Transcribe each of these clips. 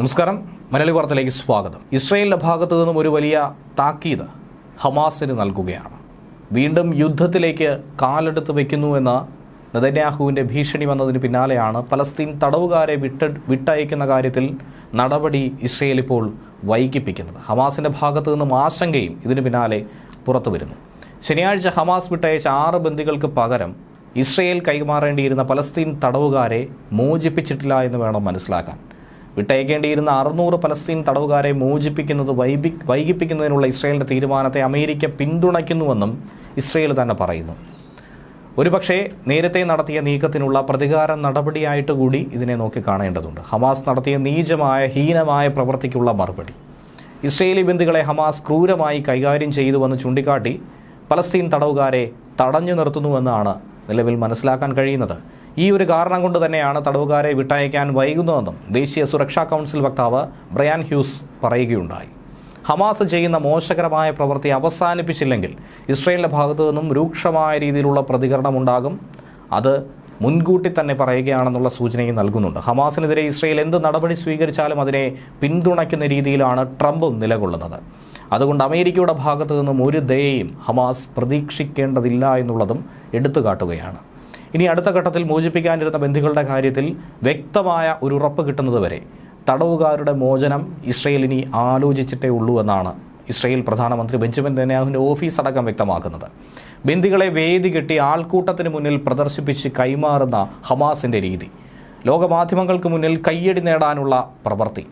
നമസ്കാരം. മലയാളി വാർത്തയിലേക്ക് സ്വാഗതം. ഇസ്രയേലിന്റെ ഭാഗത്തു നിന്നും ഒരു വലിയ താക്കീത് ഹമാസിന് നൽകുകയാണ്. വീണ്ടും യുദ്ധത്തിലേക്ക് കാലെടുത്ത് വയ്ക്കുന്നുവെന്ന് നെതന്യാഹുവിന്റെ ഭീഷണി വന്നതിന് പിന്നാലെയാണ് പലസ്തീൻ തടവുകാരെ വിട്ട് വിട്ടയക്കുന്ന കാര്യത്തിൽ നടപടി ഇസ്രയേൽ ഇപ്പോൾ വൈകിപ്പിക്കുന്നത്. ഹമാസിന്റെ ഭാഗത്തു നിന്നും ആശങ്കയും ഇതിന് പിന്നാലെ പുറത്തു വരുന്നു. ശനിയാഴ്ച ഹമാസ് വിട്ടയച്ച ആറ് ബന്ദികൾക്ക് പകരം ഇസ്രയേൽ കൈമാറേണ്ടിയിരുന്ന പലസ്തീൻ തടവുകാരെ മോചിപ്പിച്ചിട്ടില്ല എന്ന് വേണം മനസ്സിലാക്കാൻ. വിട്ടയക്കേണ്ടിയിരുന്ന അറുന്നൂറ് പലസ്തീൻ തടവുകാരെ മോചിപ്പിക്കുന്നത് വൈബി വൈകിപ്പിക്കുന്നതിനുള്ള ഇസ്രയേലിന്റെ തീരുമാനത്തെ അമേരിക്ക പിന്തുണയ്ക്കുന്നുവെന്നും ഇസ്രയേൽ തന്നെ പറയുന്നു. ഒരുപക്ഷെ നേരത്തെ നടത്തിയ നീക്കത്തിനുള്ള പ്രതികാര നടപടിയായിട്ട് കൂടി ഇതിനെ നോക്കി കാണേണ്ടതുണ്ട്. ഹമാസ് നടത്തിയ നീചമായ ഹീനമായ പ്രവൃത്തിക്കുള്ള മറുപടി. ഇസ്രയേലി ബന്ധുക്കളെ ഹമാസ് ക്രൂരമായി കൈകാര്യം ചെയ്തുവെന്ന് ചൂണ്ടിക്കാട്ടി പലസ്തീൻ തടവുകാരെ തടഞ്ഞു നിർത്തുന്നുവെന്നാണ് നിലവിൽ മനസ്സിലാക്കാൻ കഴിയുന്നത്. ഈ ഒരു കാരണം കൊണ്ട് തന്നെയാണ് തടവുകാരെ വിട്ടയക്കാൻ വൈകുന്നതെന്നും ദേശീയ സുരക്ഷാ കൗൺസിൽ വക്താവ് ബ്രയാൻ ഹ്യൂസ് പറയുകയുണ്ടായി. ഹമാസ് ചെയ്യുന്ന മോശകരമായ പ്രവൃത്തി അവസാനിപ്പിച്ചില്ലെങ്കിൽ ഇസ്രയേലിന്റെ ഭാഗത്തു നിന്നും രൂക്ഷമായ രീതിയിലുള്ള പ്രതികരണം ഉണ്ടാകും. അത് മുൻകൂട്ടി തന്നെ പറയുകയാണെന്നുള്ള സൂചനയും നൽകുന്നുണ്ട്. ഹമാസിനെതിരെ ഇസ്രയേൽ എന്ത് നടപടി സ്വീകരിച്ചാലും അതിനെ പിന്തുണയ്ക്കുന്ന രീതിയിലാണ് ട്രംപ് നിലകൊള്ളുന്നത്. അതുകൊണ്ട് അമേരിക്കയുടെ ഭാഗത്തു നിന്നും ഒരു ദയയും ഹമാസ് പ്രതീക്ഷിക്കേണ്ടതില്ല എന്നുള്ളതും എടുത്തു കാട്ടുകയാണ് ഇനി അടുത്ത ഘട്ടത്തിൽ മോചിപ്പിക്കാനിരുന്ന ബന്ധുക്കളുടെ കാര്യത്തിൽ വ്യക്തമായ ഒരു ഉറപ്പ് കിട്ടുന്നത് വരെ തടവുകാരുടെ മോചനം ഇസ്രയേൽ ഇനി ആലോചിച്ചിട്ടേ ഉള്ളൂ എന്നാണ് ഇസ്രയേൽ പ്രധാനമന്ത്രി ബെഞ്ചമിൻ നെനാഹുവിന്റെ ഓഫീസ് അടക്കം വ്യക്തമാക്കുന്നത്. ബന്ദികളെ വേദി കെട്ടി ആൾക്കൂട്ടത്തിന് മുന്നിൽ പ്രദർശിപ്പിച്ച് കൈമാറുന്ന ഹമാസിന്റെ രീതി ലോകമാധ്യമങ്ങൾക്ക് മുന്നിൽ കയ്യടി നേടാനുള്ള പ്രവൃത്തി.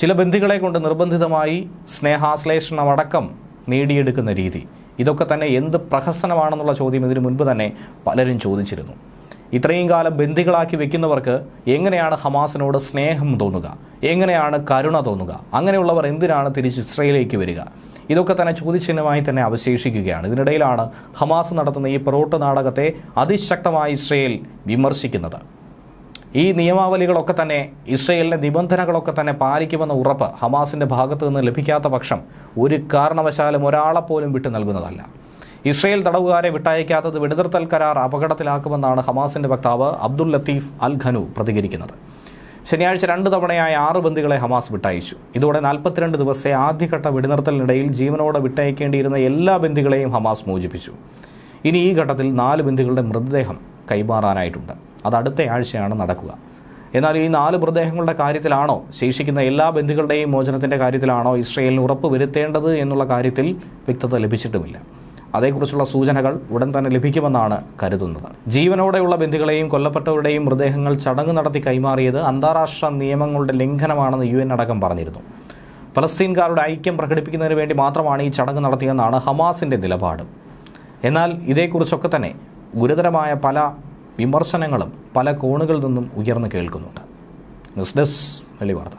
ചില ബന്ദികളെ കൊണ്ട് നിർബന്ധിതമായി സ്നേഹാശ്ലേഷണമടക്കം നേടിയെടുക്കുന്ന രീതി. ഇതൊക്കെ തന്നെ എന്ത് പ്രഹസനമാണെന്നുള്ള ചോദ്യം ഇതിനു മുൻപ് തന്നെ പലരും ചോദിച്ചിരുന്നു. ഇത്രയും കാലം ബന്ദികളാക്കി വെക്കുന്നവർക്ക് എങ്ങനെയാണ് ഹമാസിനോട് സ്നേഹം തോന്നുക? എങ്ങനെയാണ് കരുണ തോന്നുക? അങ്ങനെയുള്ളവർ എന്തിനാണ് തിരിച്ച് ഇസ്രയേലിലേക്ക് വരിക? ഇതൊക്കെ തന്നെ ചോദ്യചിഹ്നമായി തന്നെ അവശേഷിക്കുകയാണ്. ഇതിനിടയിലാണ് ഹമാസ് നടത്തുന്ന ഈ പൊറോട്ട് നാടകത്തെ അതിശക്തമായി ഇസ്രയേൽ വിമർശിക്കുന്നത്. ഈ നിയമാവലികളൊക്കെ തന്നെ ഇസ്രയേലിന്റെ നിബന്ധനകളൊക്കെ തന്നെ പാലിക്കുമെന്ന ഉറപ്പ് ഹമാസിന്റെ ഭാഗത്തു നിന്ന് ലഭിക്കാത്ത പക്ഷം ഒരു കാരണവശാലും ഒരാളെപ്പോലും വിട്ടു നൽകുന്നതല്ല. ഇസ്രയേൽ തടവുകാരെ വിട്ടയക്കാത്തത് വെടിനിർത്തൽ കരാർ അപകടത്തിലാക്കുമെന്നാണ് ഹമാസിന്റെ വക്താവ് അബ്ദുൽ ലത്തീഫ് അൽ ഖനു പ്രതികരിക്കുന്നത്. ശനിയാഴ്ച രണ്ട് തവണയായി ആറ് ബന്ദികളെ ഹമാസ് വിട്ടയച്ചു. ഇതോടെ നാൽപ്പത്തിരണ്ട് ദിവസത്തെ ആദ്യഘട്ട വെടിനിർത്തലിനിടയിൽ ജീവനോടെ വിട്ടയക്കേണ്ടിയിരുന്ന എല്ലാ ബന്ദികളെയും ഹമാസ് മോചിപ്പിച്ചു. ഇനി ഈ ഘട്ടത്തിൽ നാല് ബന്ദികളുടെ മൃതദേഹം കൈമാറാനായിട്ടുണ്ട്. അത് അടുത്ത ആഴ്ചയാണ് നടക്കുക. എന്നാൽ ഈ നാല് മൃതദേഹങ്ങളുടെ കാര്യത്തിലാണോ ശേഷിക്കുന്ന എല്ലാ ബന്ധുക്കളുടെയും മോചനത്തിന്റെ കാര്യത്തിലാണോ ഇസ്രയേലിന് ഉറപ്പ് വരുത്തേണ്ടത് എന്നുള്ള കാര്യത്തിൽ വ്യക്തത ലഭിച്ചിട്ടുമില്ല. അതേക്കുറിച്ചുള്ള സൂചനകൾ ഉടൻ തന്നെ ലഭിക്കുമെന്നാണ് കരുതുന്നത്. ജീവനോടെയുള്ള ബന്ധുക്കളെയും കൊല്ലപ്പെട്ടവരുടെയും മൃതദേഹങ്ങൾ ചടങ്ങ് നടത്തി കൈമാറിയത് അന്താരാഷ്ട്ര നിയമങ്ങളുടെ ലംഘനമാണെന്ന് യു എൻ അടക്കം പറഞ്ഞിരുന്നു. ഫലസ്തീൻകാരുടെ ഐക്യം പ്രകടിപ്പിക്കുന്നതിന് വേണ്ടി മാത്രമാണ് ഈ ചടങ്ങ് നടത്തിയെന്നാണ് ഹമാസിന്റെ നിലപാട്. എന്നാൽ ഇതേക്കുറിച്ചൊക്കെ തന്നെ ഗുരുതരമായ പല വിമർശനങ്ങളും പല കോണുകളിൽ നിന്നും ഉയർന്നു കേൾക്കുന്നുണ്ട്. ന്യൂസ് ഡെസ്ക് വെള്ളി വാർത്ത